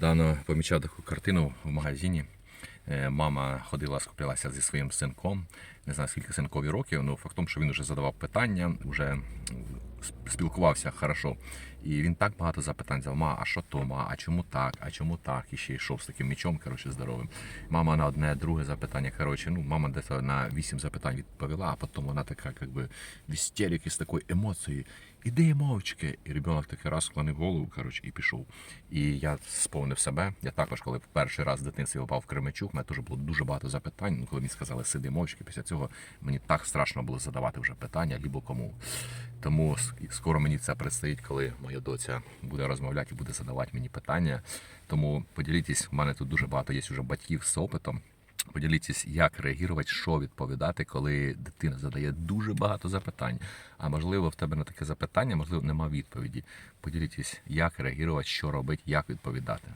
недавно помічав таку картину в магазині. Е, Мама ходила, скуплялася зі своїм синком. Не знаю, скільки синкові років, але факт в тому, що він вже задавав питання, вже спілкувався хорошо. І він так багато запитань взяв, ма, а що то, ма, а чому так, а чому так? І ще йшов з таким мічом, коротше, здоровим. Мама на одне, друге запитання. Коротше, ну, мама десь на вісім запитань відповіла, а потім вона така, як би, в істериці з такою емоцією. Іди мовчки. І ребенок такий раз склонив голову, коротше, і пішов. І я сповнив себе. Я також, коли перший раз в дитинстві попав в Кременчук, в мене теж було дуже багато запитань. Ну, коли мені сказали, сиди мовчки, після цього мені так страшно було задавати вже питання, лібо кому. Тому скоро мені це предстоїть, коли моя доця буде розмовляти і буде задавати мені питання. Тому поділітесь, в мене тут дуже багато є вже батьків з опитом. Поділіться, як реагувати, що відповідати, коли дитина задає дуже багато запитань. А можливо, в тебе на таке запитання, можливо, нема відповіді. Поділіться, як реагувати, що робити, як відповідати.